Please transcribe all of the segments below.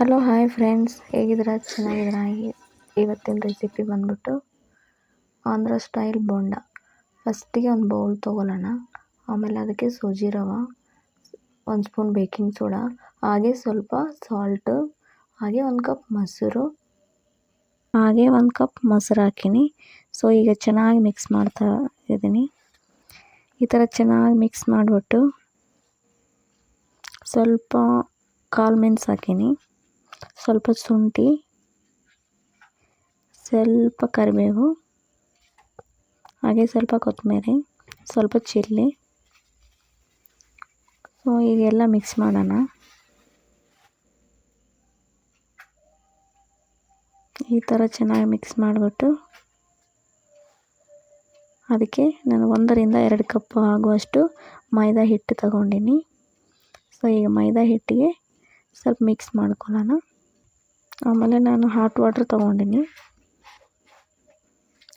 Hello, hi friends. ಹೇಗಿದ್ದೀರಾ? ಚೆನ್ನಾಗಿದ್ದೀರಾ? ಇವತ್ತಿನ ರೆಸಿಪಿ ಬಂದ್ಬಿಟ್ಟು ಆಂಧ್ರ ಸ್ಟೈಲ್ ಬೋಂಡ. ಫಸ್ಟಿಗೆ ಒಂದು ಬೌಲ್ ತೊಗೊಳ್ಳೋಣ ಆಮೇಲೆ ಅದಕ್ಕೆ ಸೂಜಿ ರವೆ, ಒಂದು ಸ್ಪೂನ್ ಬೇಕಿಂಗ್ ಸೋಡಾ, ಹಾಗೆ ಸ್ವಲ್ಪ ಸಾಲ್ಟು ಹಾಗೆ ಒಂದು ಕಪ್ ಮೊಸರು, ಹಾಗೆ ಒಂದು ಕಪ್ ಮೊಸರು ಹಾಕಿನಿ. ಸೊ ಈಗ ಚೆನ್ನಾಗಿ ಮಿಕ್ಸ್ ಮಾಡ್ತಾ ಇದ್ದೀನಿ. ಈ ಥರ ಚೆನ್ನಾಗಿ ಮಿಕ್ಸ್ ಮಾಡಿಬಿಟ್ಟು ಸ್ವಲ್ಪ ಕಾಳು ಮೆಣಸು ಹಾಕೀನಿ. ಸ್ವಲ್ಪ ಶುಂಠಿ, ಸ್ವಲ್ಪ ಕರಿಬೇವು, ಹಾಗೆ ಸ್ವಲ್ಪ ಕೊತ್ತಂಬರಿ, ಸ್ವಲ್ಪ ಚಿಲ್ಲಿ. ಸೊ ಈಗೆಲ್ಲ ಮಿಕ್ಸ್ ಮಾಡೋಣ. ಈ ಥರ ಚೆನ್ನಾಗಿ ಮಿಕ್ಸ್ ಮಾಡಿಬಿಟ್ಟು ಅದಕ್ಕೆ ನಾನು ಒಂದರಿಂದ ಎರಡು ಕಪ್ ಆಗುವಷ್ಟು ಮೈದಾ ಹಿಟ್ಟು ತಗೊಂಡಿನಿ. ಸೊ ಈಗ ಮೈದಾ ಹಿಟ್ಟಿಗೆ ಸ್ವಲ್ಪ ಮಿಕ್ಸ್ ಮಾಡ್ಕೊಳ್ಳೋಣ. ಆಮೇಲೆ ನಾನು ಹಾಟ್ ವಾಟ್ರ್ ತೊಗೊಂಡಿನಿ.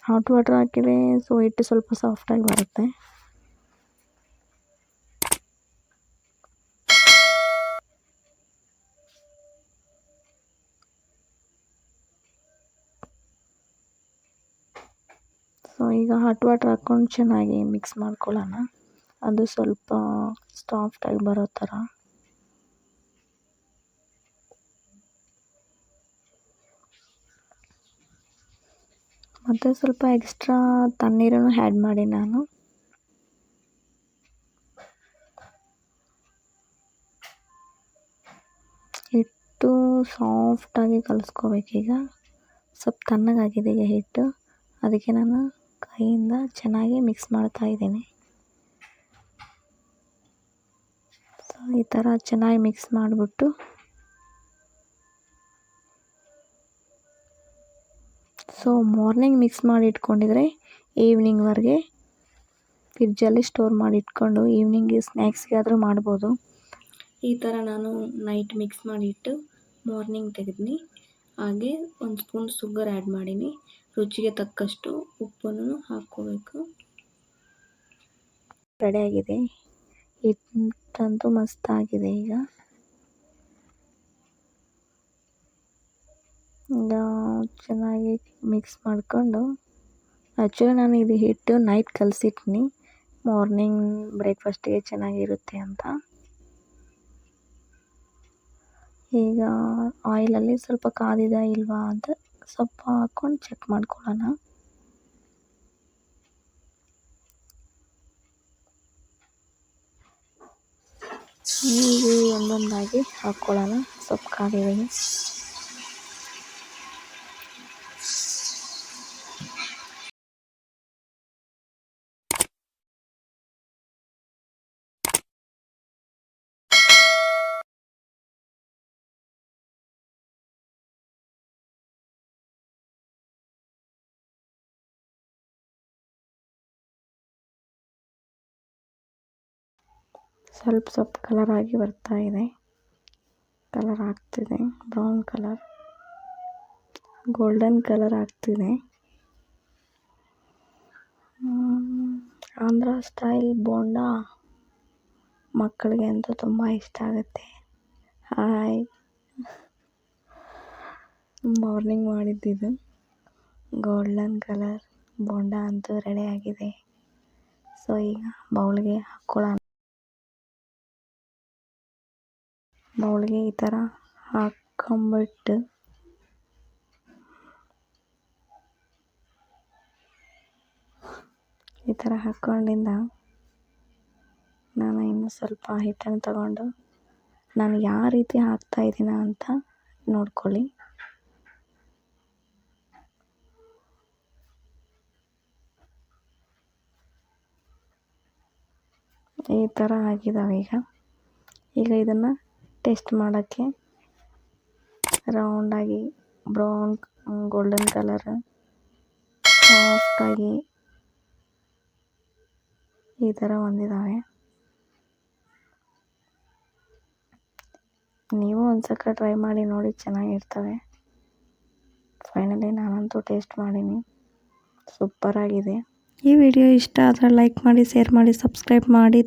ಹಾಟ್ ವಾಟ್ರ್ ಹಾಕಿದೆ ಸೊ ಹಿಟ್ಟು ಸ್ವಲ್ಪ ಸಾಫ್ಟಾಗಿ ಬರುತ್ತೆ. ಸೊ ಈಗ ಹಾಟ್ ವಾಟ್ರ್ ಹಾಕ್ಕೊಂಡು ಚೆನ್ನಾಗಿ ಮಿಕ್ಸ್ ಮಾಡ್ಕೊಳ್ಳೋಣ. ಅದು ಸ್ವಲ್ಪ ಸಾಫ್ಟಾಗಿ ಬರೋ ಥರ. ಮತ್ತು ಸ್ವಲ್ಪ ಎಕ್ಸ್ಟ್ರಾ ತಣ್ಣೀರನ್ನು ಆ್ಯಡ್ ಮಾಡಿ ನಾನು. ಹಿಟ್ಟು ಸಾಫ್ಟಾಗಿ ಕಲಿಸ್ಕೋಬೇಕೀಗ ಸ್ವಲ್ಪ ತಣ್ಣಗಾಗಿದೆ ಈಗ ಹಿಟ್ಟು. ಅದಕ್ಕೆ ನಾನು ಕೈಯಿಂದ ಚೆನ್ನಾಗಿ ಮಿಕ್ಸ್ ಮಾಡ್ತಾ ಇದ್ದೀನಿ. ಸೊ ಈ ಥರ ಚೆನ್ನಾಗಿ ಮಿಕ್ಸ್ ಮಾಡಿಬಿಟ್ಟು ಸೊ ಮಾರ್ನಿಂಗ್ ಮಿಕ್ಸ್ ಮಾಡಿ ಇಟ್ಕೊಂಡಿದ್ರೆ ಈವ್ನಿಂಗ್ವರೆಗೆ ಫ್ರಿಜ್ಜಲ್ಲಿ ಸ್ಟೋರ್ ಮಾಡಿ ಇಟ್ಕೊಂಡು ಈವ್ನಿಂಗ್ ಸ್ನ್ಯಾಕ್ಸ್ಗೆ ಮಾಡ್ಬೋದು. ಈ ಥರ ನಾನು ನೈಟ್ ಮಿಕ್ಸ್ ಮಾಡಿಟ್ಟು ಮಾರ್ನಿಂಗ್ ತೆಗೆದ್ನಿ. ಹಾಗೆ ಒಂದು ಸ್ಪೂನ್ ಸುಗರ್ ಆ್ಯಡ್ ಮಾಡೀನಿ. ರುಚಿಗೆ ತಕ್ಕಷ್ಟು ಉಪ್ಪನ್ನು ಹಾಕ್ಕೋಬೇಕು. ರೆಡಿಯಾಗಿದೆ ಹಿಟ್ಟಂತೂ ಮಸ್ತಾಗಿದೆ ಈಗ. ಚೆನ್ನಾಗಿ ಮಿಕ್ಸ್ ಮಾಡಿಕೊಂಡು ಆ್ಯಕ್ಚುಲಿ ನಾನು ಇದು ಹಿಟ್ಟು ನೈಟ್ ಕಲಸಿಟ್ನಿ. ಮಾರ್ನಿಂಗ್ ಬ್ರೇಕ್ಫಾಸ್ಟಿಗೆ ಚೆನ್ನಾಗಿರುತ್ತೆ ಅಂತ. ಈಗ ಆಯಿಲಲ್ಲಿ ಸ್ವಲ್ಪ ಕಾದಿದೆ ಇಲ್ವಾ ಅಂತ ಸ್ವಲ್ಪ ಹಾಕ್ಕೊಂಡು ಚೆಕ್ ಮಾಡ್ಕೊಳ್ಳೋಣ. ಒಂದೊಂದಾಗಿ ಹಾಕ್ಕೊಳ್ಳೋಣ. ಸ್ವಲ್ಪ ಕಾದಿದೆ ಸ್ವಲ್ಪ ಸ್ವಲ್ಪ ಕಲರ್ ಆಗಿ ಬರ್ತಾ ಇದೆ. ಕಲರ್ ಆಗ್ತಿದೆ. ಬ್ರೌನ್ ಕಲರ್ ಗೋಲ್ಡನ್ ಕಲರ್ ಆಗ್ತಿದೆ. ಆಂಧ್ರ ಸ್ಟೈಲ್ ಬೋಂಡ ಮಕ್ಕಳಿಗೆ ಅಂತೂ ತುಂಬ ಇಷ್ಟ ಆಗುತ್ತೆ. ಹಾಯ್ ಮಾರ್ನಿಂಗ್ ಮಾಡಿದ್ದಿದ್ದು ಗೋಲ್ಡನ್ ಕಲರ್ ಬೋಂಡ ಅಂತೂ ರೆಡಿ ಆಗಿದೆ. ಸೊ ಈಗ ಬೌಲ್ಗೆ ಹಾಕ್ಕೊಳ್ಳೋಣ. ಬೌಲ್ಗೆ ಈ ಥರ ಹಾಕೊಂಬಿಟ್ಟು ಈ ಥರ ಹಾಕ್ಕೊಂಡಿಂದ ನಾನು ಇನ್ನು ಸ್ವಲ್ಪ ಹಿಟ್ಟನ್ನು ತಗೊಂಡು ನಾನು ಯಾವ ರೀತಿ ಹಾಕ್ತಾಯಿದ್ದೀನ ಅಂತ ನೋಡ್ಕೊಳ್ಳಿ. ಈ ಥರ ಆಗಿದಾವೆ ಈಗ. ಈಗ ಇದನ್ನು ಟೇಸ್ಟ್ ಮಾಡೋಕ್ಕೆ ರೌಂಡಾಗಿ ಬ್ರೌನ್, ಗೋಲ್ಡನ್ ಕಲರ್, ಸಾಫ್ಟಾಗಿ ಈ ಥರ ಬಂದಿದ್ದಾವೆ ನೀವು ಒಂದು ಸಲ ಟ್ರೈ ಮಾಡಿ ನೋಡಿ ಚೆನ್ನಾಗಿರ್ತವೆ. ಫೈನಲಿ ನಾನಂತೂ ಟೇಸ್ಟ್ ಮಾಡೀನಿ. ಸೂಪರಾಗಿದೆ ಈ ವಿಡಿಯೋ ಇಷ್ಟ ಆದರೆ ಲೈಕ್ ಮಾಡಿ ಶೇರ್ ಮಾಡಿ ಸಬ್ಸ್ಕ್ರೈಬ್ ಮಾಡಿ.